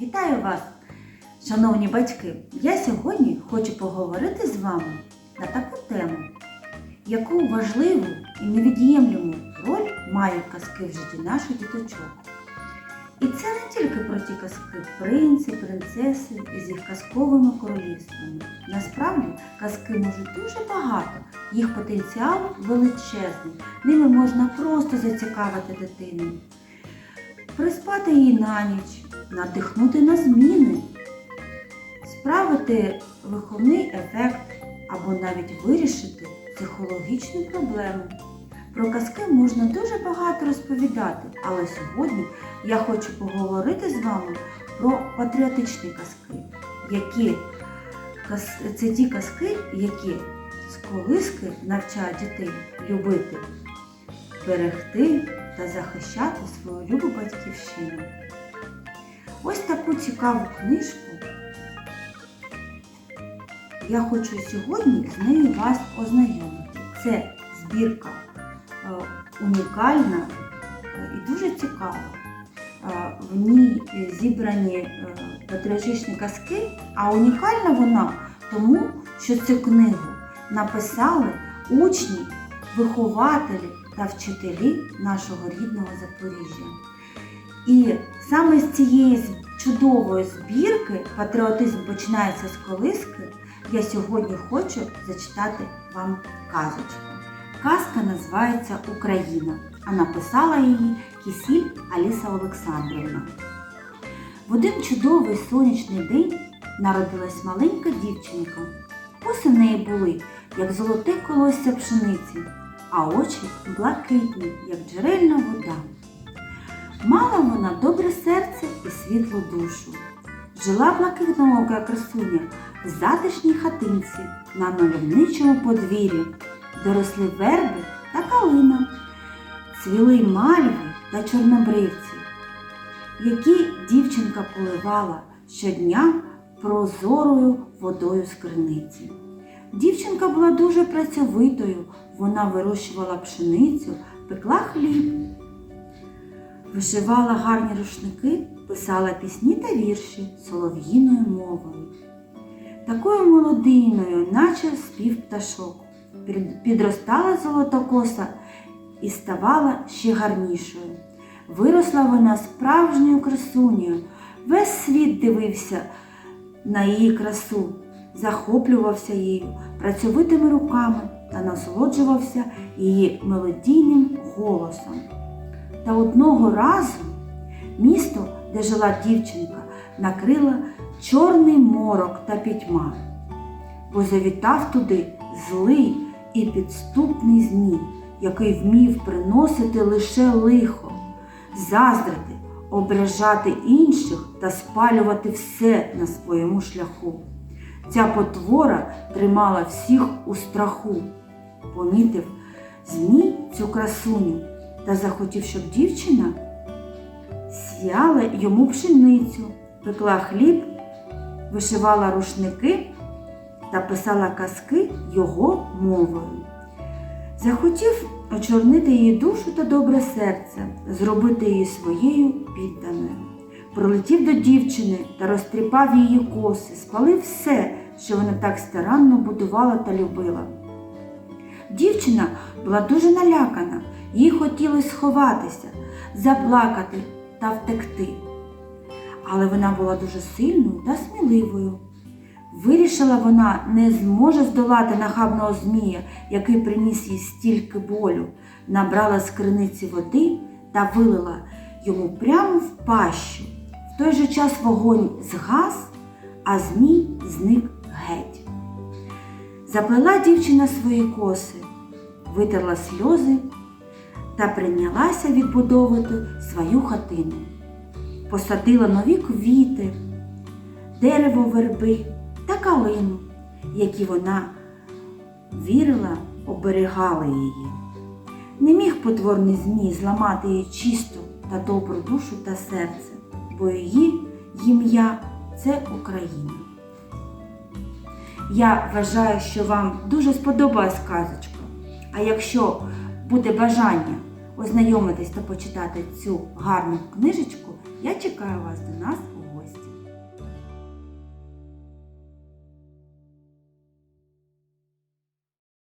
Вітаю вас, шановні батьки! Я сьогодні хочу поговорити з вами на таку тему, яку важливу і невід'ємлему роль мають казки в житті наших діточок. І це не тільки про ті казки принці, принцеси із їх казковими королівствами. Насправді казки можуть дуже багато, їх потенціал величезний. Ними можна просто зацікавити дитину, приспати її на ніч, надихнути на зміни, справити виховний ефект або навіть вирішити психологічну проблему. Про казки можна дуже багато розповідати, але сьогодні я хочу поговорити з вами про патріотичні казки, які це ті казки, які з колиски навчають дітей любити, берегти та захищати свою любу батьківщину. Ось таку цікаву книжку я хочу сьогодні з нею вас ознайомити. Це збірка е, унікальна е, і дуже цікава. Е, В ній зібрані патріотичні казки, а унікальна вона тому, що цю книгу написали учні, вихователі та вчителі нашого рідного Запоріжжя. І саме з цієї чудової збірки патріотизм починається з колиски. Я сьогодні хочу зачитати вам казочку. Казка називається Україна, а написала її Кісіль Аліса Олександрівна. В один чудовий сонячний день народилась маленька дівчинка. Коси в неї були, як золоте колосся пшениці, а очі блакитні, як джерельна вода. Мала вона добре серце і світлу душу. Жила блакитноока красуня в затишній хатинці на мальовничому подвір'ї, де росли верби та калина, цвіли мальви та чорнобривці, які дівчинка поливала щодня прозорою водою з криниці. Дівчинка була дуже працьовитою, вона вирощувала пшеницю, пекла хліб, вишивала гарні рушники, писала пісні та вірші солов'їною мовою. Такою молодиною, наче спів пташок, Під- підростала золотокоса і ставала ще гарнішою. Виросла вона справжньою красунею. Весь світ дивився на її красу, захоплювався її працьовитими руками та насолоджувався її мелодійним голосом. Та одного разу місто, де жила дівчинка, накрила чорний морок та пітьма, бо завітав туди злий і підступний змій, який вмів приносити лише лихо, заздрити, ображати інших та спалювати все на своєму шляху. Ця потвора тримала всіх у страху. Помітив змій цю красуню та захотів, щоб дівчина сіяла йому пшеницю, пекла хліб, вишивала рушники та писала казки його мовою. Захотів очорнити її душу та добре серце, зробити її своєю підданою. Прилетів до дівчини та розтріпав її коси, спалив все, що вона так старанно будувала та любила. Дівчина була дуже налякана, їй хотілося сховатися, заплакати та втекти. Але вона була дуже сильною та сміливою. Вирішила вона не зможе здолати нахабного змія, який приніс їй стільки болю, набрала з криниці води та вилила йому прямо в пащу. В той же час вогонь згас, а змій зник геть. Заплела дівчина свої коси, витерла сльози та прийнялася відбудовувати свою хатину. Посадила нові квіти, дерево верби та калину, які вона вірила, оберігали її. Не міг потворний змій зламати її чисту та добру душу та серце, бо її ім'я це Україна. Я вважаю, що вам дуже сподобалась казочка. А якщо буде бажання ознайомитись та почитати цю гарну книжечку, я чекаю вас до нас у